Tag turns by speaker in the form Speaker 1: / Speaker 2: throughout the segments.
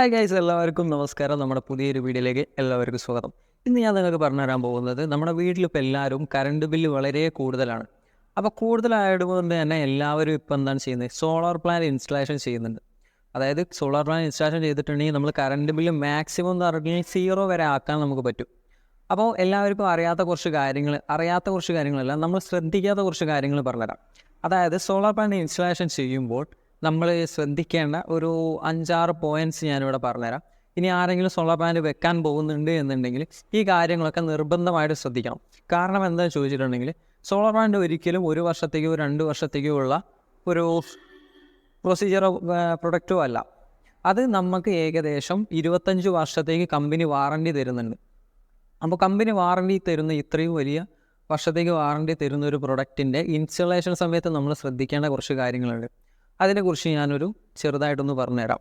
Speaker 1: hi guys എല്ലാവർക്കും നമസ്കാരം നമ്മുടെ പുതിയൊരു വീഡിയോയിലേക്ക് എല്ലാവർക്കും സ്വാഗതം ഇന്ന് ഞാൻ നിങ്ങൾക്ക് പറഞ്ഞു തരാൻ പോകുന്നത് നമ്മുടെ വീട്ടിലിപ്പോൾ എല്ലാവരും കറണ്ട് ബില്ല് വളരെ കൂടുതലാണ് അപ്പോൾ കൂടുതലായതുകൊണ്ട് തന്നെ എല്ലാവരും ഇപ്പോൾ എന്താണ് ചെയ്യുന്നത് സോളാർ പ്ലാൻ ഇൻസ്റ്റാളേഷൻ ചെയ്യുന്നുണ്ട് അതായത് സോളാർ പ്ലാൻ ഇൻസ്റ്റാളേഷൻ ചെയ്തിട്ടുണ്ടെങ്കിൽ നമ്മൾ കറണ്ട് ബില്ല് മാക്സിമം എന്ന് പറഞ്ഞാൽ സീറോ വരെ ആക്കാൻ നമുക്ക് പറ്റും അപ്പോൾ എല്ലാവർക്കും അറിയാത്ത കുറച്ച് കാര്യങ്ങൾ അറിയാത്ത കുറച്ച് കാര്യങ്ങളല്ല നമ്മൾ ശ്രദ്ധിക്കാത്ത കുറച്ച് കാര്യങ്ങൾ പറഞ്ഞുതരാം അതായത് സോളാർ പ്ലാൻ ഇൻസ്റ്റാളേഷൻ ചെയ്യുമ്പോൾ നമ്മൾ ശ്രദ്ധിക്കേണ്ട ഒരു അഞ്ചാറ് പോയിന്റ്സ് ഞാനിവിടെ പറഞ്ഞുതരാം ഇനി ആരെങ്കിലും സോളാർ പാനൽ വെക്കാൻ പോകുന്നുണ്ട് എന്നുണ്ടെങ്കിൽ ഈ കാര്യങ്ങളൊക്കെ നിർബന്ധമായിട്ട് ശ്രദ്ധിക്കണം കാരണം എന്താണെന്ന് ചോദിച്ചിട്ടുണ്ടെങ്കിൽ സോളാർ പാനൽ ഒരിക്കലും ഒരു വർഷത്തേക്കോ രണ്ട് വർഷത്തേക്കോ ഉള്ള ഒരു പ്രൊസീജിയറോ പ്രൊഡക്റ്റോ അല്ല അത് നമുക്ക് ഏകദേശം ഇരുപത്തഞ്ച് വർഷത്തേക്ക് കമ്പനി വാറണ്ടി തരുന്നുണ്ട് അപ്പോൾ കമ്പനി വാറണ്ടി തരുന്ന ഇത്രയും വലിയ വർഷത്തേക്ക് വാറണ്ടി തരുന്ന ഒരു പ്രൊഡക്റ്റിൻ്റെ ഇൻസ്റ്റലേഷൻ സമയത്ത് നമ്മൾ ശ്രദ്ധിക്കേണ്ട കുറച്ച് കാര്യങ്ങളുണ്ട് അതിനെക്കുറിച്ച് ഞാനൊരു ചെറുതായിട്ടൊന്ന് പറഞ്ഞുതരാം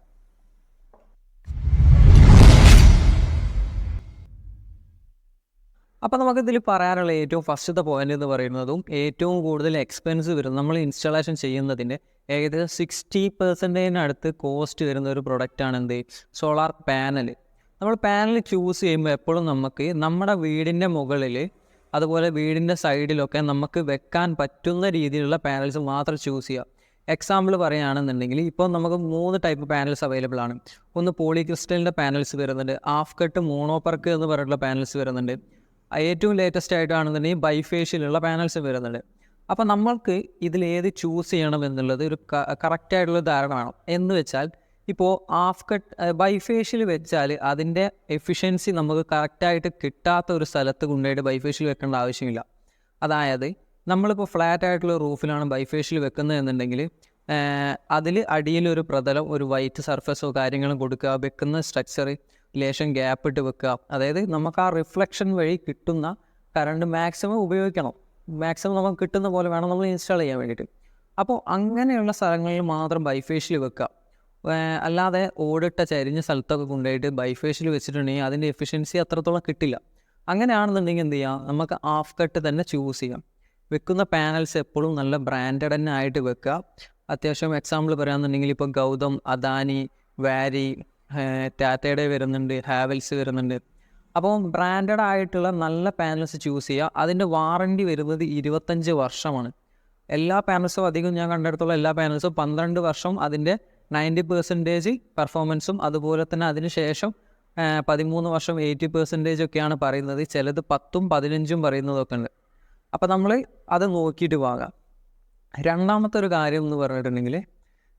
Speaker 1: അപ്പോൾ നമുക്കിതിൽ പറയാനുള്ള ഏറ്റവും ഫസ്റ്റത്തെ പോയിന്റ് എന്ന് പറയുന്നതും ഏറ്റവും കൂടുതൽ എക്സ്പെൻസ് വരുന്ന നമ്മൾ ഇൻസ്റ്റലേഷൻ ചെയ്യുന്നതിൻ്റെ ഏകദേശം സിക്സ്റ്റി പെർസെൻറ്റേജിനടുത്ത് കോസ്റ്റ് വരുന്ന ഒരു പ്രൊഡക്റ്റാണ് എന്ത് സോളാർ പാനൽ നമ്മൾ പാനൽ ചൂസ് ചെയ്യുമ്പോൾ എപ്പോഴും നമുക്ക് നമ്മുടെ വീടിൻ്റെ മുകളിൽ അതുപോലെ വീടിൻ്റെ സൈഡിലൊക്കെ നമുക്ക് വെക്കാൻ പറ്റുന്ന രീതിയിലുള്ള പാനൽസ് മാത്രം ചൂസ് ചെയ്യുക എക്സാമ്പിൾ പറയുകയാണെന്നുണ്ടെങ്കിൽ ഇപ്പോൾ നമുക്ക് മൂന്ന് ടൈപ്പ് പാനൽസ് അവൈലബിൾ ആണ് ഒന്ന് പോളിക്രിസ്റ്റലിൻ്റെ പാനൽസ് വരുന്നുണ്ട് ഹാഫ് കട്ട് മോണോപർക്ക് എന്ന് പറഞ്ഞിട്ടുള്ള പാനൽസ് വരുന്നുണ്ട് ഏറ്റവും ലേറ്റസ്റ്റ് ആയിട്ടാണെന്നുണ്ടെങ്കിൽ ബൈഫേഷ്യലുള്ള പാനൽസ് വരുന്നുണ്ട് അപ്പോൾ നമ്മൾക്ക് ഇതിലേത് ചൂസ് ചെയ്യണം എന്നുള്ളത് ഒരു കറക്റ്റായിട്ടുള്ള ധാരണ വേണം എന്ന് വെച്ചാൽ ഇപ്പോൾ ഹാഫ് കട്ട് ബൈഫേഷ്യൽ വെച്ചാൽ അതിൻ്റെ എഫിഷ്യൻസി നമുക്ക് കറക്റ്റായിട്ട് കിട്ടാത്ത ഒരു സ്ഥലത്ത് കൊണ്ടുപോയിട്ട് ബൈഫേഷ്യൽ വെക്കേണ്ട ആവശ്യമില്ല അതായത് നമ്മളിപ്പോൾ ഫ്ലാറ്റ് ആയിട്ടുള്ള റൂഫിലാണ് ബൈഫേഷ്യൽ വെക്കുന്നത് എന്നുണ്ടെങ്കിൽ അതിൽ അടിയിൽ ഒരു പ്രതലം ഒരു വൈറ്റ് സർഫസോ കാര്യങ്ങളും കൊടുക്കുക വെക്കുന്ന സ്ട്രക്ചർ ലേശം ഗ്യാപ്പ് ഇട്ട് വെക്കുക അതായത് നമുക്ക് ആ റിഫ്ലക്ഷൻ വഴി കിട്ടുന്ന കറണ്ട് മാക്സിമം ഉപയോഗിക്കണം മാക്സിമം നമുക്ക് കിട്ടുന്ന പോലെ വേണം നമ്മൾ ഇൻസ്റ്റാൾ ചെയ്യാൻ വേണ്ടിയിട്ട് അപ്പോൾ അങ്ങനെയുള്ള സ്ഥലങ്ങളിൽ മാത്രം ബൈഫേഷ്യൽ വെക്കുക അല്ലാതെ ഓടിട്ട ചരിഞ്ഞ സ്ഥലത്തൊക്കെ കൊണ്ടുപോയിട്ട് ബൈഫേഷ്യൽ വെച്ചിട്ടുണ്ടെങ്കിൽ അതിൻ്റെ എഫിഷ്യൻസി അത്രത്തോളം കിട്ടില്ല അങ്ങനെയാണെന്നുണ്ടെങ്കിൽ എന്ത് ചെയ്യാം നമുക്ക് ഹാഫ് കട്ട് തന്നെ ചൂസ് ചെയ്യാം വെക്കുന്ന പാനൽസ് എപ്പോഴും നല്ല ബ്രാൻഡഡ് തന്നെ ആയിട്ട് വെക്കുക അത്യാവശ്യം എക്സാമ്പിൾ പറയുകയാണെന്നുണ്ടെങ്കിൽ ഇപ്പോൾ ഗൗതം അദാനി വാരി ടാറ്റയുടെ വരുന്നുണ്ട് ഹാവൽസ് വരുന്നുണ്ട് അപ്പോൾ ബ്രാൻഡഡ് ആയിട്ടുള്ള നല്ല പാനൽസ് ചൂസ് ചെയ്യുക അതിൻ്റെ വാറണ്ടി വരുന്നത് ഇരുപത്തഞ്ച് വർഷമാണ് എല്ലാ പാനൽസും അധികം ഞാൻ കണ്ടെടുത്തുള്ള എല്ലാ പാനൽസും പന്ത്രണ്ട് വർഷം അതിൻ്റെ നയൻറ്റി പെർസെൻറ്റേജ് പെർഫോമൻസും അതുപോലെ തന്നെ അതിന് ശേഷം പതിമൂന്ന് വർഷം എയ്റ്റി പെർസെൻറ്റേജ് ഒക്കെയാണ് പറയുന്നത് ചിലത് പത്തും പതിനഞ്ചും പറയുന്നതൊക്കെ ഉണ്ട് അപ്പം നമ്മൾ അത് നോക്കിയിട്ട് പോകാം രണ്ടാമത്തെ ഒരു കാര്യം എന്ന് പറഞ്ഞിട്ടുണ്ടെങ്കിൽ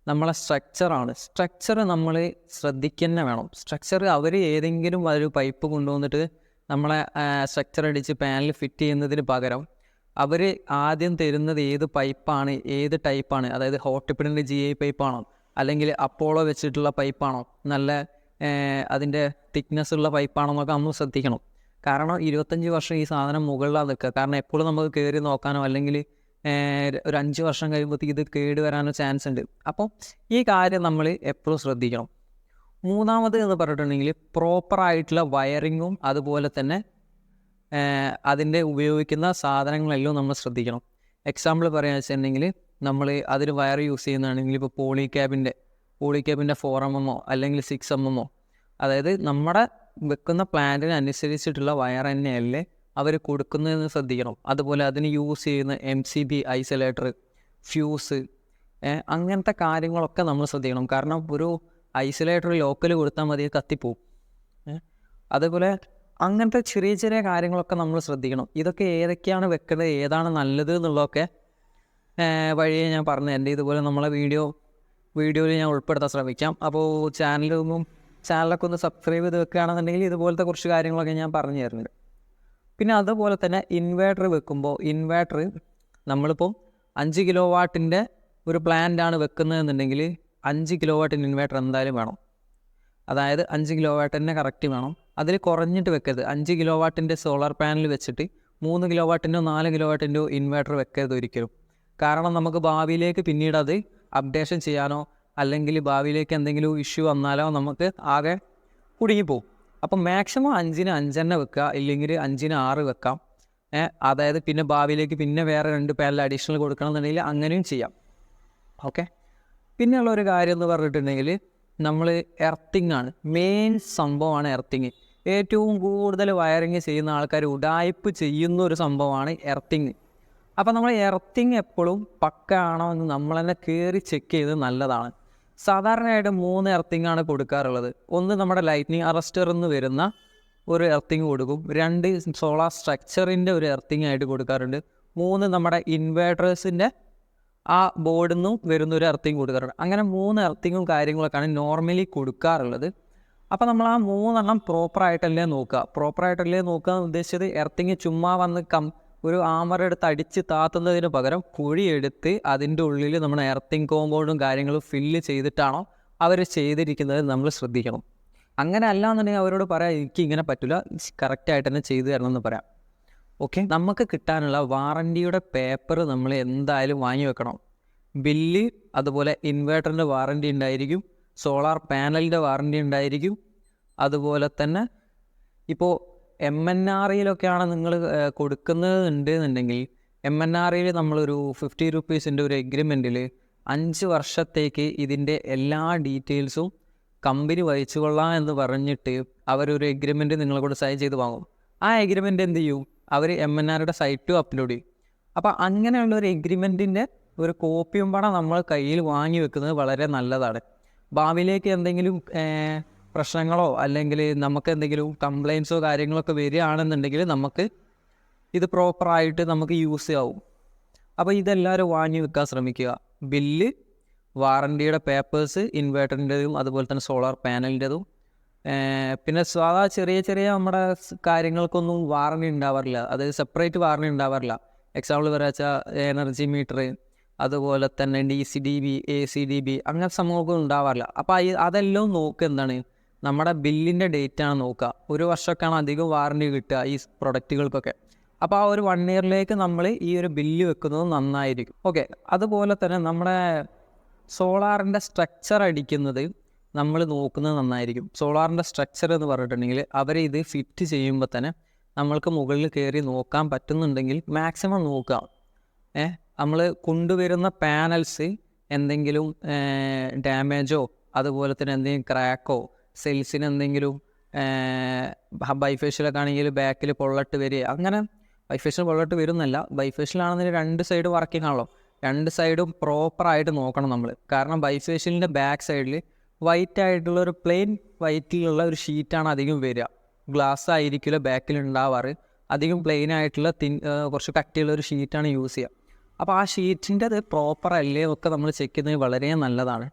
Speaker 1: നമ്മളെ സ്ട്രക്ചറാണ് സ്ട്രക്ചർ നമ്മൾ ശ്രദ്ധിക്കന്നെ വേണം സ്ട്രക്ചർ അവർ ഏതെങ്കിലും ഒരു പൈപ്പ് കൊണ്ടുവന്നിട്ട് നമ്മളെ സ്ട്രക്ചർ അടിച്ച് പാനൽ ഫിറ്റ് ചെയ്യുന്നതിന് പകരം അവർ ആദ്യം തരുന്നത് ഏത് പൈപ്പാണ് ഏത് ടൈപ്പാണ് അതായത് ഹോട്ടിപ്പിടിൻ്റെ ജി ഐ പൈപ്പാണോ അല്ലെങ്കിൽ അപ്പോളോ വെച്ചിട്ടുള്ള പൈപ്പാണോ നല്ല അതിൻ്റെ തിക്നെസ് ഉള്ള പൈപ്പാണോ എന്നൊക്കെ നമ്മൾ ശ്രദ്ധിക്കണം കാരണം ഇരുപത്തഞ്ച് വർഷം ഈ സാധനം മുകളിലാണ് നിൽക്കുക കാരണം എപ്പോഴും നമുക്ക് കയറി നോക്കാനോ അല്ലെങ്കിൽ ഒരു അഞ്ച് വർഷം കഴിയുമ്പോഴത്തേക്ക് ഇത് കേട് വരാനോ ചാൻസ് ഉണ്ട് അപ്പോൾ ഈ കാര്യം നമ്മൾ എപ്പോഴും ശ്രദ്ധിക്കണം മൂന്നാമത് എന്ന് പറഞ്ഞിട്ടുണ്ടെങ്കിൽ പ്രോപ്പറായിട്ടുള്ള വയറിങ്ങും അതുപോലെ തന്നെ അതിൻ്റെ ഉപയോഗിക്കുന്ന സാധനങ്ങളെല്ലാം നമ്മൾ ശ്രദ്ധിക്കണം എക്സാമ്പിൾ പറയുക വെച്ചിട്ടുണ്ടെങ്കിൽ നമ്മൾ അതിൽ വയർ യൂസ് ചെയ്യുന്നതാണെങ്കിൽ ഇപ്പോൾ പോളി ക്യാബിൻ്റെ പോളി ക്യാബിൻ്റെ ഫോർ എം എമ്മോ അല്ലെങ്കിൽ സിക്സ് എം എമ്മോ അതായത് നമ്മുടെ വെക്കുന്ന പ്ലാന്റിന് അനുസരിച്ചിട്ടുള്ള വയർ തന്നെയല്ലേ അവർ കൊടുക്കുന്നതെന്ന് ശ്രദ്ധിക്കണം അതുപോലെ അതിന് യൂസ് ചെയ്യുന്ന M C B isolator fuse അങ്ങനത്തെ കാര്യങ്ങളൊക്കെ നമ്മൾ ശ്രദ്ധിക്കണം കാരണം ഒരു ഐസൊലേറ്റർ ലോക്കൽ കൊടുത്താൽ മതി കത്തിപ്പോവും അതുപോലെ അങ്ങനത്തെ ചെറിയ ചെറിയ കാര്യങ്ങളൊക്കെ നമ്മൾ ശ്രദ്ധിക്കണം ഇതൊക്കെ ഏതൊക്കെയാണ് വെക്കുന്നത് ഏതാണ് നല്ലത് എന്നുള്ളതൊക്കെ വഴിയെ ഞാൻ പറഞ്ഞു എൻ്റെ ഇതുപോലെ നമ്മളെ വീഡിയോ വീഡിയോയിൽ ഞാൻ ഉൾപ്പെടുത്താൻ ശ്രമിക്കാം അപ്പോൾ ചാനലൊന്നും ചാനലൊക്കെ ഒന്ന് സബ്സ്ക്രൈബ് ചെയ്ത് വെക്കുകയാണെന്നുണ്ടെങ്കിൽ ഇതുപോലത്തെ കുറച്ച് കാര്യങ്ങളൊക്കെ ഞാൻ പറഞ്ഞു തരുന്നുണ്ട് പിന്നെ അതുപോലെ തന്നെ ഇൻവേർട്ടർ വെക്കുമ്പോൾ ഇൻവേർട്ടർ നമ്മളിപ്പം അഞ്ച് കിലോ വാട്ടിൻ്റെ ഒരു പ്ലാന്റാണ് വെക്കുന്നതെന്നുണ്ടെങ്കിൽ അഞ്ച് കിലോ വാട്ടിൻ്റെ ഇൻവേർട്ടർ എന്തായാലും വേണം അതായത് അഞ്ച് കിലോ വാട്ട് തന്നെ കറക്റ്റ് വേണം അതിൽ കുറഞ്ഞിട്ട് വെക്കരുത് അഞ്ച് കിലോ വാട്ടിൻ്റെ സോളാർ പാനൽ വെച്ചിട്ട് മൂന്ന് കിലോ വാട്ടിൻ്റെയോ നാല് കിലോ വാട്ടിൻ്റെയോ ഇൻവേർട്ടർ വെക്കരുത് ഒരിക്കലും കാരണം നമുക്ക് ഭാവിയിലേക്ക് പിന്നീട് അത് അപ്ഡേഷൻ ചെയ്യാനോ അല്ലെങ്കിൽ ഭാവിയിലേക്ക് എന്തെങ്കിലും ഇഷ്യൂ വന്നാലോ നമുക്ക് ആകെ കുടുങ്ങിപ്പോവും അപ്പം മാക്സിമം അഞ്ചിന് അഞ്ചെണ്ണ വെക്കുക ഇല്ലെങ്കിൽ അഞ്ചിന് ആറ് വെക്കാം അതായത് പിന്നെ ഭാവിയിലേക്ക് പിന്നെ വേറെ രണ്ട് പേരിൽ അഡീഷണൽ കൊടുക്കണം എന്നുണ്ടെങ്കിൽ അങ്ങനെയും ചെയ്യാം ഓക്കെ പിന്നെയുള്ള ഒരു കാര്യം എന്ന് പറഞ്ഞിട്ടുണ്ടെങ്കിൽ നമ്മൾ എർത്തിങ് ആണ് മെയിൻ സംഭവമാണ് എർത്തിങ് ഏറ്റവും കൂടുതൽ വയറിങ് ചെയ്യുന്ന ആൾക്കാർ ഉടായ്പ് ചെയ്യുന്ന ഒരു സംഭവമാണ് എർത്തിങ് അപ്പോൾ നമ്മൾ എർത്തിങ് എപ്പോഴും പക്ക ആണോ എന്ന് നമ്മൾ തന്നെ കയറി ചെക്ക് ചെയ്ത് നല്ലതാണ് സാധാരണയായിട്ട് മൂന്ന് എർത്തിങ് ആണ് കൊടുക്കാറുള്ളത് ഒന്ന് നമ്മുടെ ലൈറ്റ്നിങ് അറസ്റ്റർ എന്ന് വരുന്ന ഒരു എർത്തിങ് കൊടുക്കും രണ്ട് സോളാർ സ്ട്രക്ചറിൻ്റെ ഒരു എർത്തിങ് ആയിട്ട് കൊടുക്കാറുണ്ട് മൂന്ന് നമ്മുടെ ഇൻവേർട്ടേഴ്സിൻ്റെ ആ ബോർഡിൽ നിന്നും വരുന്ന ഒരു എർത്തിങ് കൊടുക്കാറുണ്ട് അങ്ങനെ മൂന്ന് എർത്തിങ്ങും കാര്യങ്ങളൊക്കെയാണ് നോർമലി കൊടുക്കാറുള്ളത് അപ്പോൾ നമ്മൾ ആ മൂന്നെണ്ണം പ്രോപ്പറായിട്ടല്ലേ നോക്കുക പ്രോപ്പറായിട്ടല്ലേ നോക്കുക ഉദ്ദേശിച്ചത് എർത്തിങ് ചുമ്മാ വന്ന് കം ഒരു ആമറെടുത്ത് എടുത്ത് അടിച്ച് താത്തുന്നതിന് പകരം കുഴിയെടുത്ത് അതിൻ്റെ ഉള്ളിൽ നമ്മൾ എർത്തിങ് കോമ്പൗണ്ടും കാര്യങ്ങളും ഫില്ല് ചെയ്തിട്ടാണോ അവർ ചെയ്തിരിക്കുന്നത് നമ്മൾ ശ്രദ്ധിക്കണം അങ്ങനെ അല്ല എന്നുണ്ടെങ്കിൽ അവരോട് പറയാം എനിക്ക് ഇങ്ങനെ പറ്റില്ല കറക്റ്റായിട്ട് തന്നെ ചെയ്തു തരണം എന്ന് പറയാം ഓക്കെ നമുക്ക് കിട്ടാനുള്ള വാറണ്ടിയുടെ പേപ്പർ നമ്മൾ എന്തായാലും വാങ്ങി വെക്കണം ബില്ല് അതുപോലെ ഇൻവേർട്ടറിൻ്റെ വാറണ്ടി ഉണ്ടായിരിക്കും സോളാർ പാനലിൻ്റെ വാറണ്ടി ഉണ്ടായിരിക്കും അതുപോലെ തന്നെ ഇപ്പോൾ എം എൻ ആർ ഐയിലൊക്കെയാണ് നിങ്ങൾ കൊടുക്കുന്നത് ഉണ്ട് എന്നുണ്ടെങ്കിൽ എം എൻ ആർ ഐയിൽ നമ്മളൊരു ഫിഫ്റ്റി റുപ്പീസിൻ്റെ ഒരു എഗ്രിമെൻറ്റിൽ അഞ്ച് വർഷത്തേക്ക് ഇതിൻ്റെ എല്ലാ ഡീറ്റെയിൽസും കമ്പനി വഹിച്ചു കൊള്ളാം എന്ന് പറഞ്ഞിട്ട് അവരൊരു എഗ്രിമെൻറ്റ് നിങ്ങളെ കൂടെ സൈൻ ചെയ്ത് വാങ്ങും ആ എഗ്രിമെൻ്റ് എന്ത് ചെയ്യും അവർ എം എൻ ആറുടെ സൈറ്റും അപ്ലോഡ് ചെയ്യും അപ്പോൾ അങ്ങനെയുള്ള ഒരു എഗ്രിമെൻറ്റിൻ്റെ ഒരു കോപ്പിയും പണം നമ്മൾ കയ്യിൽ വാങ്ങി വെക്കുന്നത് വളരെ നല്ലതാണ് ഭാവിയിലേക്ക് എന്തെങ്കിലും പ്രശ്നങ്ങളോ അല്ലെങ്കിൽ നമുക്ക് എന്തെങ്കിലും കംപ്ലയിൻസോ കാര്യങ്ങളൊക്കെ വരികയാണെന്നുണ്ടെങ്കിൽ നമുക്ക് ഇത് പ്രോപ്പറായിട്ട് നമുക്ക് യൂസ് ആവും അപ്പോൾ ഇതെല്ലാവരും വാങ്ങി വെക്കാൻ ശ്രമിക്കുക ബില്ല് വാറണ്ടിയുടെ പേപ്പേഴ്സ് ഇൻവേർട്ടറിൻ്റെതും അതുപോലെ തന്നെ സോളാർ പാനലിൻ്റെതും പിന്നെ സാധാ ചെറിയ ചെറിയ നമ്മുടെ കാര്യങ്ങൾക്കൊന്നും വാറണ്ടി ഉണ്ടാവാറില്ല അത് സെപ്പറേറ്റ് വാറണ്ടി ഉണ്ടാവാറില്ല എക്സാമ്പിൾ വരാച്ച എനർജി മീറ്റർ അതുപോലെ തന്നെ D C D B A C D B അങ്ങനെ സംഭവമൊക്കെ ഉണ്ടാവാറില്ല അപ്പോൾ അതെല്ലാം നോക്കുക എന്താണ് നമ്മുടെ ബില്ലിൻ്റെ ഡേറ്റ് ആണ് നോക്കുക ഒരു വർഷമൊക്കെയാണ് അധികം വാറണ്ടി കിട്ടുക ഈ പ്രൊഡക്റ്റുകൾക്കൊക്കെ അപ്പോൾ ആ ഒരു വൺ ഇയറിലേക്ക് നമ്മൾ ഈ ഒരു ബില്ല് വെക്കുന്നത് നന്നായിരിക്കും ഓക്കെ അതുപോലെ തന്നെ നമ്മുടെ സോളാറിൻ്റെ സ്ട്രക്ചർ അടിക്കുന്നത് നമ്മൾ നോക്കുന്നത് നന്നായിരിക്കും സോളാറിൻ്റെ സ്ട്രക്ചർ എന്ന് പറഞ്ഞിട്ടുണ്ടെങ്കിൽ അവർ ഇത് ഫിറ്റ് ചെയ്യുമ്പോൾ തന്നെ നമ്മൾക്ക് മുകളിൽ കയറി നോക്കാൻ പറ്റുന്നുണ്ടെങ്കിൽ മാക്സിമം നോക്കുക ഏഹ് നമ്മൾ കൊണ്ടുവരുന്ന പാനൽസ് എന്തെങ്കിലും ഡാമേജോ അതുപോലെ തന്നെ എന്തെങ്കിലും ക്രാക്കോ സെൽസിന് എന്തെങ്കിലും ബൈഫേഷ്യലൊക്കെ ആണെങ്കിൽ ബാക്കിൽ പൊള്ളട്ട് വരിക അങ്ങനെ ബൈഫേഷ്യൽ പൊള്ളട്ട് വരുന്നല്ല ബൈഫേഷ്യലാണെന്നുണ്ടെങ്കിൽ രണ്ട് സൈഡ് വർക്കിംഗ് ആണല്ലോ രണ്ട് സൈഡും പ്രോപ്പറായിട്ട് നോക്കണം നമ്മൾ കാരണം ബൈഫേഷ്യലിൻ്റെ ബാക്ക് സൈഡിൽ വൈറ്റ് ആയിട്ടുള്ള ഒരു പ്ലെയിൻ വൈറ്റിലുള്ള ഒരു ഷീറ്റാണ് അധികം വരിക ഗ്ലാസ് ആയിരിക്കില്ല ബാക്കിൽ ഉണ്ടാവാറ് അധികം പ്ലെയിൻ ആയിട്ടുള്ള തിൻ കുറച്ച് കട്ടിയുള്ള ഒരു ഷീറ്റാണ് യൂസ് ചെയ്യുക അപ്പോൾ ആ ഷീറ്റിൻ്റെ അത് പ്രോപ്പർ അല്ലേ ഒക്കെ നമ്മൾ ചെക്ക് ചെയ്യുന്നത് വളരെ നല്ലതാണ്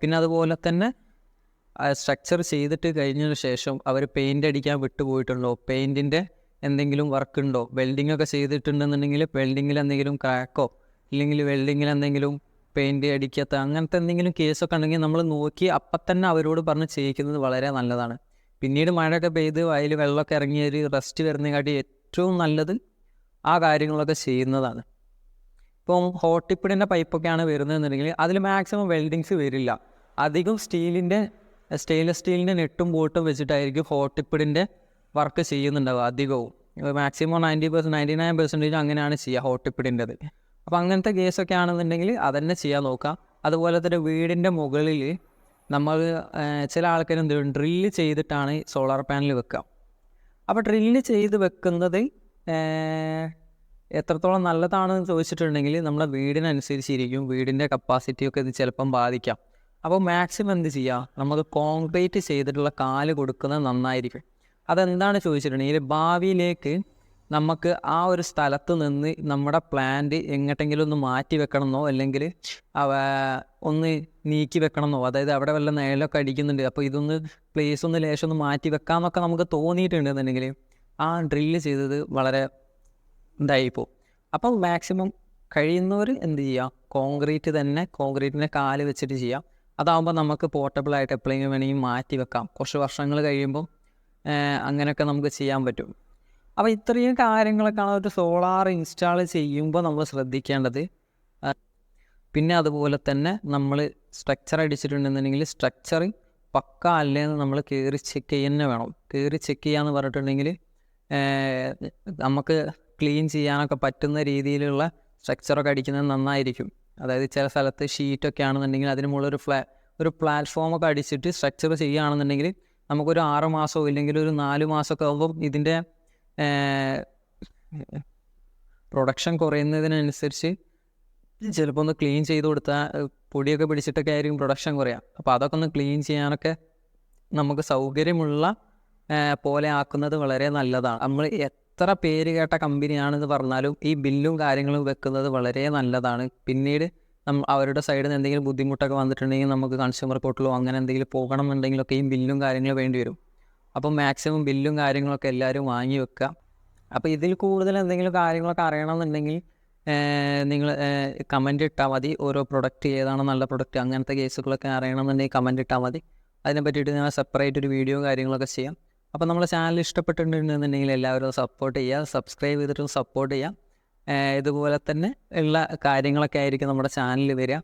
Speaker 1: പിന്നെ അതുപോലെ തന്നെ ആ സ്ട്രക്ചർ ചെയ്തിട്ട് കഴിഞ്ഞതിന് ശേഷം അവർ പെയിൻ്റ് അടിക്കാൻ വിട്ടുപോയിട്ടുണ്ടോ പെയിൻറ്റിൻ്റെ എന്തെങ്കിലും വർക്ക് ഉണ്ടോ വെൽഡിംഗ് ഒക്കെ ചെയ്തിട്ടുണ്ടെന്നുണ്ടെങ്കിൽ വെൽഡിങ്ങിൽ എന്തെങ്കിലും ക്രാക്കോ ഇല്ലെങ്കിൽ വെൽഡിങ്ങിൽ എന്തെങ്കിലും പെയിൻറ്റ് അടിക്കാത്ത അങ്ങനത്തെ എന്തെങ്കിലും കേസൊക്കെ ഉണ്ടെങ്കിൽ നമ്മൾ നോക്കി അപ്പം തന്നെ അവരോട് പറഞ്ഞ് ചെയ്യിക്കുന്നത് വളരെ നല്ലതാണ് പിന്നീട് മഴയൊക്കെ പെയ്ത് വയൽ വെള്ളമൊക്കെ ഇറങ്ങി ഒരു റെസ്റ്റ് വരുന്നതിനെക്കാട്ടി ഏറ്റവും നല്ലത് ആ കാര്യങ്ങളൊക്കെ ചെയ്യുന്നതാണ് ഇപ്പം ഹോട്ടിപ്പിടിൻ്റെ പൈപ്പൊക്കെയാണ് വരുന്നതെന്നുണ്ടെങ്കിൽ അതിൽ മാക്സിമം വെൽഡിങ്സ് വരില്ല അധികം സ്റ്റീലിൻ്റെ സ്റ്റെയിൻലെസ് സ്റ്റീലിൻ്റെ നെട്ടും ബോട്ടും വെച്ചിട്ടായിരിക്കും ഹോട്ടിപ്പിടിൻ്റെ വർക്ക് ചെയ്യുന്നുണ്ടാവുക അധികവും maximum ninety percent ninety nine percentage അങ്ങനെയാണ് ചെയ്യുക ഹോട്ടിപ്പിടിൻ്റെത് അപ്പോൾ അങ്ങനത്തെ കേസൊക്കെ ആണെന്നുണ്ടെങ്കിൽ അതന്നെ ചെയ്യാൻ നോക്കുക അതുപോലെ തന്നെ വീടിൻ്റെ മുകളിൽ നമ്മൾ ചില ആൾക്കാർ എന്ത് ചെയ്യും ഡ്രില്ല് ചെയ്തിട്ടാണ് സോളാർ പാനൽ വെക്കുക അപ്പോൾ ഡ്രില്ല് ചെയ്ത് വെക്കുന്നത് എത്രത്തോളം നല്ലതാണെന്ന് ചോദിച്ചിട്ടുണ്ടെങ്കിൽ നമ്മുടെ വീടിനനുസരിച്ചിരിക്കും വീടിൻ്റെ കപ്പാസിറ്റിയൊക്കെ ഇത് ചിലപ്പം ബാധിക്കാം അപ്പോൾ മാക്സിമം എന്ത് ചെയ്യുക നമുക്ക് കോൺക്രീറ്റ് ചെയ്തിട്ടുള്ള കാല് കൊടുക്കുന്നത് നന്നായിരിക്കും അതെന്താണ് ചോദിച്ചിട്ടുണ്ടെങ്കിൽ ഭാവിയിലേക്ക് നമുക്ക് ആ ഒരു സ്ഥലത്ത് നിന്ന് നമ്മുടെ പ്ലാന്റ് എങ്ങോട്ടെങ്കിലും ഒന്ന് മാറ്റി വെക്കണമെന്നോ അല്ലെങ്കിൽ ഒന്ന് നീക്കി വെക്കണമെന്നോ അതായത് അവിടെ വല്ല നിഴലൊക്കെ അടിക്കുന്നുണ്ട് അപ്പോൾ ഇതൊന്ന് പ്ലേസ് ഒന്ന് ലേശം ഒന്ന് മാറ്റി വെക്കാമെന്നൊക്കെ നമുക്ക് തോന്നിയിട്ടുണ്ടെന്നുണ്ടെങ്കിൽ ആ ഡ്രില്ല് ചെയ്തത് വളരെ ഇതായിപ്പോൾ അപ്പം മാക്സിമം കഴിയുന്നവർ എന്ത് ചെയ്യുക കോൺക്രീറ്റ് തന്നെ കോൺക്രീറ്റിൻ്റെ കാല് വെച്ചിട്ട് ചെയ്യാം അതാകുമ്പോൾ നമുക്ക് പോർട്ടബിളായിട്ട് എപ്പോഴെങ്കിലും വേണമെങ്കിൽ മാറ്റി വെക്കാം കുറച്ച് വർഷങ്ങൾ കഴിയുമ്പോൾ അങ്ങനെയൊക്കെ നമുക്ക് ചെയ്യാൻ പറ്റും അപ്പോൾ ഇത്രയും കാര്യങ്ങളൊക്കെയാണ് ഒരു സോളാർ ഇൻസ്റ്റാൾ ചെയ്യുമ്പോൾ നമ്മൾ ശ്രദ്ധിക്കേണ്ടത് പിന്നെ അതുപോലെ തന്നെ നമ്മൾ സ്ട്രക്ചർ അടിച്ചിട്ടുണ്ടെന്നുണ്ടെങ്കിൽ സ്ട്രക്ചർ പക്ക അല്ലേന്ന് നമ്മൾ കയറി ചെക്ക് ചെയ്യുന്നേ വേണം കയറി ചെക്ക് ചെയ്യാന്ന് പറഞ്ഞിട്ടുണ്ടെങ്കിൽ നമുക്ക് ക്ലീൻ ചെയ്യാനൊക്കെ പറ്റുന്ന രീതിയിലുള്ള സ്ട്രക്ചറൊക്കെ അടിക്കുന്നത് നന്നായിരിക്കും അതായത് ചില സ്ഥലത്ത് ഷീറ്റൊക്കെ ആണെന്നുണ്ടെങ്കിൽ അതിന് മുകളിൽ ഒരു ഫ്ലാ ഒരു പ്ലാറ്റ്ഫോമൊക്കെ അടിച്ചിട്ട് സ്ട്രക്ചർ ചെയ്യുകയാണെന്നുണ്ടെങ്കിൽ നമുക്കൊരു ആറ് മാസമോ ഇല്ലെങ്കിൽ ഒരു നാല് മാസമൊക്കെ ആകുമ്പോൾ ഇതിൻ്റെ പ്രൊഡക്ഷൻ കുറയുന്നതിനനുസരിച്ച് ചിലപ്പോൾ ഒന്ന് ക്ലീൻ ചെയ്ത് കൊടുത്താൽ പൊടിയൊക്കെ പിടിച്ചിട്ടൊക്കെ ആയിരിക്കും പ്രൊഡക്ഷൻ കുറയുക അപ്പോൾ അതൊക്കെ ഒന്ന് ക്ലീൻ ചെയ്യാനൊക്കെ നമുക്ക് സൗകര്യമുള്ള പോലെ ആക്കുന്നത് വളരെ നല്ലതാണ് നമ്മൾ എത്ര പേര് കേട്ട കമ്പനിയാണെന്ന് പറഞ്ഞാലും ഈ ബില്ലും കാര്യങ്ങളും വെക്കുന്നത് വളരെ നല്ലതാണ് പിന്നീട് അവരുടെ സൈഡിൽ നിന്ന് എന്തെങ്കിലും ബുദ്ധിമുട്ടൊക്കെ വന്നിട്ടുണ്ടെങ്കിൽ നമുക്ക് കൺസ്യൂമർ കോർട്ടിലോ അങ്ങനെ എന്തെങ്കിലും പോകണം എന്നുണ്ടെങ്കിലൊക്കെ ഈ ബില്ലും കാര്യങ്ങളും വേണ്ടി വരും അപ്പോൾ മാക്സിമം ബില്ലും കാര്യങ്ങളൊക്കെ എല്ലാവരും വാങ്ങി വെക്കുക അപ്പോൾ ഇതിൽ കൂടുതൽ എന്തെങ്കിലും കാര്യങ്ങളൊക്കെ അറിയണമെന്നുണ്ടെങ്കിൽ നിങ്ങൾ കമൻ്റ് ഇട്ടാൽ മതി ഓരോ പ്രൊഡക്റ്റ് ഏതാണ് നല്ല പ്രൊഡക്റ്റ് അങ്ങനത്തെ കേസുകളൊക്കെ അറിയണമെന്നുണ്ടെങ്കിൽ കമൻ്റ് ഇട്ടാൽ മതി അതിനെ പറ്റിയിട്ട് ഞാൻ സെപ്പറേറ്റ് ഒരു വീഡിയോ കാര്യങ്ങളൊക്കെ ചെയ്യാം അപ്പോൾ നമ്മളെ ചാനൽ ഇഷ്ടപ്പെട്ടിട്ടുണ്ടെന്നുണ്ടെങ്കിൽ എല്ലാവരും സപ്പോർട്ട് ചെയ്യുക സബ്സ്ക്രൈബ് ചെയ്തിട്ടും സപ്പോർട്ട് ചെയ്യാം ഇതുപോലെ തന്നെ ഉള്ള കാര്യങ്ങളൊക്കെ ആയിരിക്കും നമ്മുടെ ചാനലിൽ വരിക